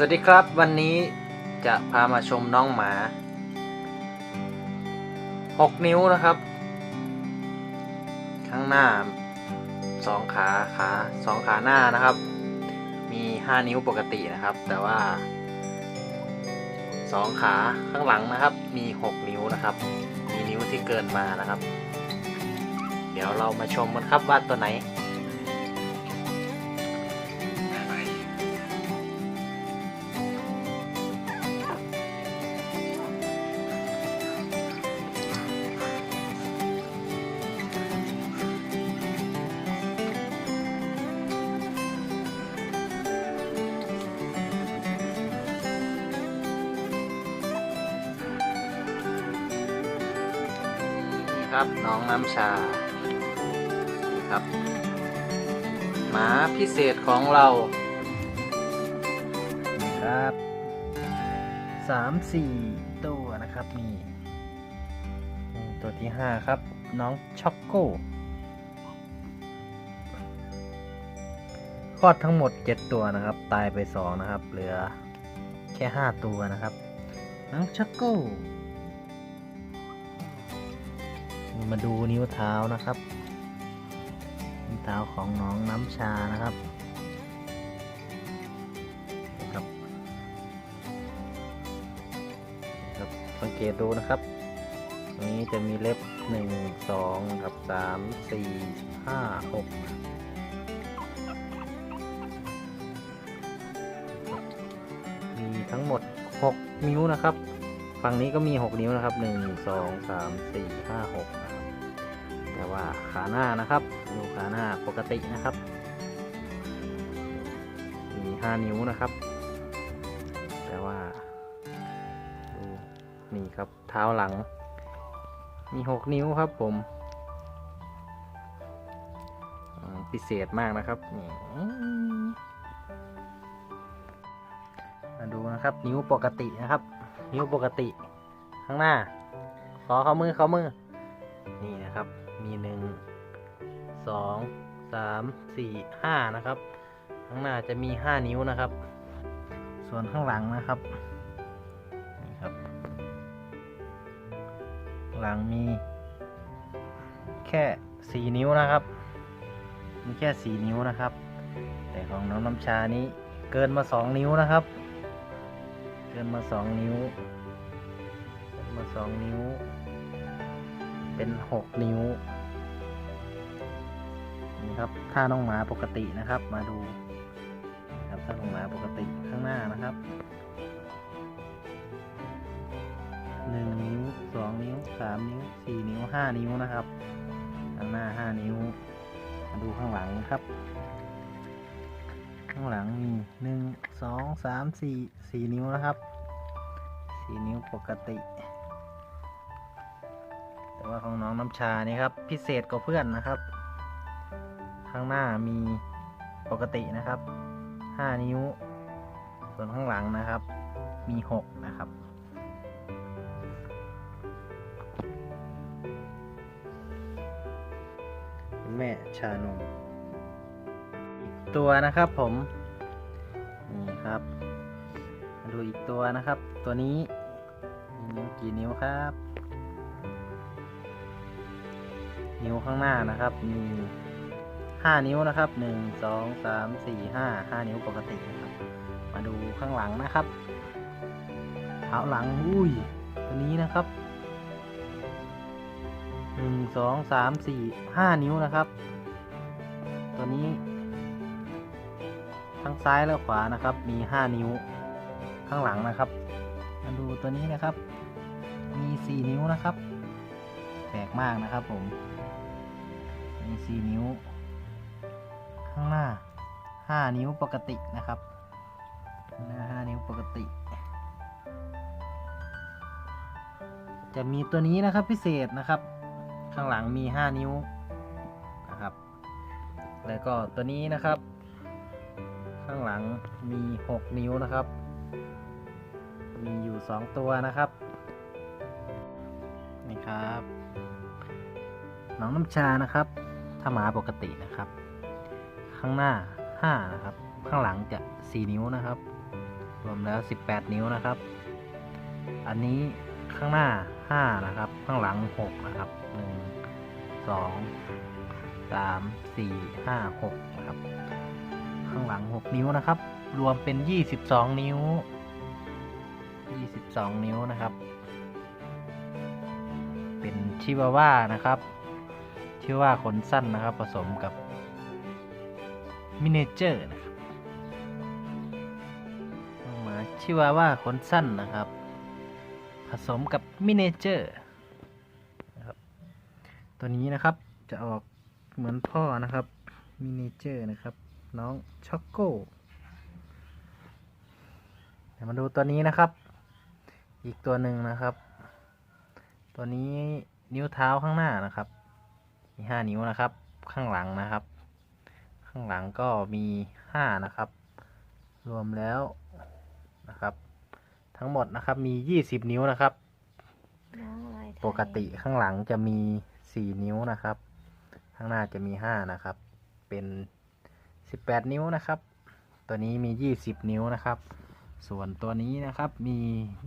สวัสดีครับวันนี้จะพามาชมน้องหมา 6 นิ้วนะครับ ข้างหน้า 2 ขาขา2ขาหน้านะครับ มี 5 นิ้วปกตินะครับ แต่ว่า 2 ขาข้างหลังนะครับ มี 6 นิ้วนะครับ มีนิ้วที่เกินมานะครับ เดี๋ยวเรามาชมกันครับว่าตัวไหน ครับ น้องน้ำชานี่ครับ หมาพิเศษของเราครับสามสี่ตัวนะครับนี่ตัวที่ห้าครับ น้องช็อกโก้คลอดทั้งหมด 7 ตัวนะครับ ตายไป 2 นะครับ เหลือแค่ 5 ตัวนะครับ น้องช็อกโก้ มาดูนิ้วเท้านะครับ นิ้วเท้าของน้องน้ำชานะครับครับครับสังเกตดูนะครับตรงนี้จะมีเล็บหนึ่งสองครับสามสี่ห้าหกมีทั้งหมด6นิ้วนะครับ ฝั่งนี้ก็มี6นิ้วนะครับ1 2 3 4 5 6นะครับ แต่ว่าขาหน้านะครับดูขาหน้าปกตินะครับ มี 5 นิ้วนะครับ แต่ว่าดูนี่ครับเท้าหลัง มี 6 นิ้วครับผมพิเศษมากนะครับมาดูนะครับ นิ้วปกตินะครับ นิ้วปกติ ข้างหน้า ขอเข้ามือเข้ามือ นี่นะครับ มีหนึ่งสองสามสี่ห้านะครับ ข้างหน้าจะมีห้านิ้วนะครับ ส่วนข้างหลังนะครับนี่ครับ หลังมี แค่สี่นิ้วนะครับ มีแค่สี่นิ้วนะครับ แต่ของน้องน้ำชานี้เกินมาสองนิ้วนะครับ เกินมาสองนิ้ว เกินมาสองนิ้ว เป็นหกนิ้วนี่ครับท่าน้องหมาปกตินะครับ มาดูครับท่าน้องหมาปกติข้างหน้านะครับหนึ่งนิ้วสองนิ้วสามนิ้วสี่นิ้วห้านิ้วนะครับข้างหน้าห้านิ้วมาดูข้างหลังครับ ข้างหลังมีหนึ่งสองสามสี่สี่นิ้วนะครับสี่นิ้วปกติ ว่าของน้องน้ำชานี่ครับ พิเศษกว่าเพื่อนนะครับ ข้างหน้ามีปกตินะครับห้านิ้ว ส่วนข้างหลังนะครับ มีหกนะครับแม่ชานมอีกตัวนะครับผม นี่ครับมาดูอีกตัวนะครับ ตัวนี้มีนิ้วกี่นิ้วครับ นิ้วข้างหน้านะครับ มีห้านิ้วนะครับหนึ่งสองสามสี่ห้าห้านิ้วปกตินะครับ มาดูข้างหลังนะครับเท้าหลังอุ้ยตัวนี้นะครับหนึ่งสองสามสี่ห้านิ้วนะครับ ตัวนี้ ทั้งซ้ายและขวานะครับ มีห้านิ้วข้างหลังนะครับ มาดูตัวนี้นะครับ มีสี่นิ้วนะครับ ปลกมากนะครับผม มีสี่นิ้ว ข้างหน้าห้านิ้วปกตินะครับหน้าห้านิ้วปกติ จะมีตัวนี้นะครับพิเศษนะครับ ข้างหลังมีห้านิ้วนะครับ แล้วก็ตัวนี้นะครับ ข้างหลังมีหกนิ้วนะครับ มีอยู่สองตัวนะครับนี่ครับ น้องน้ำชานะครับ ถ้าหมาปกตินะครับ ข้างหน้า 5 นะครับ ข้างหลังจะ 4 นิ้วนะครับ รวมแล้ว 18 นิ้วนะครับ อันนี้ข้างหน้า 5 นะครับ ข้างหลัง 6 นะครับ 1 2 3 4 5 6นะครับ ข้างหลัง 6 นิ้วนะครับ รวมเป็น 22 นิ้ว 22 นิ้วนะครับ เป็นชิวาว่านะครับ ชิวาว่าขนสั้นนะครับผสมกับมินิเจอร์นะครับหมาชิวาว่าขนสั้นนะครับ ผสมกับมินิเจอร์นะครับตัวนี้นะครับจะออกเหมือนพ่อนะครับมินิเจอร์นะครับ น้องช็อกโก้เดี๋ยวมาดูตัวนี้นะครับ อีกตัวหนึ่งนะครับ ตัวนี้นิ้วเท้าข้างหน้านะครับ มีห้านิ้วนะครับ ข้างหลังนะครับ ข้างหลังก็มีห้านะครับ รวมแล้วนะครับ ทั้งหมดนะครับมียี่สิบนิ้วนะครับน้องลายไทยปกติข้างหลังจะมีสี่นิ้วนะครับ ข้างหน้าจะมีห้านะครับ เป็นสิบแปดนิ้วนะครับ ตัวนี้มียี่สิบนิ้วนะครับ ส่วนตัวนี้นะครับมี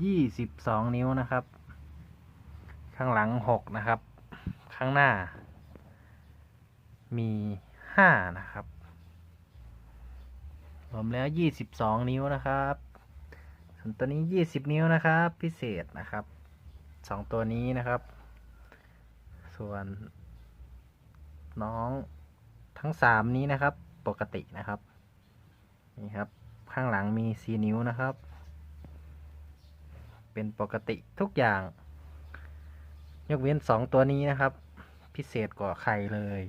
ยี่สิบสองนิ้วนะครับ ข้างหลังหกนะครับ ข้างหน้า มีห้านะครับ รวมแล้วยี่สิบสองนิ้วนะครับส่วนตัวนี้ยี่สิบนิ้วนะครับ พิเศษนะครับสองตัวนี้นะครับ ส่วน น้องทั้งสามนี้นะครับ ปกตินะครับ นี่ครับ ข้างหลังมีสีนิ้วนะครับ เป็นปกติทุกอย่าง ยกเว้นสองตัวนี้นะครับ พิเศษกว่าใครเลย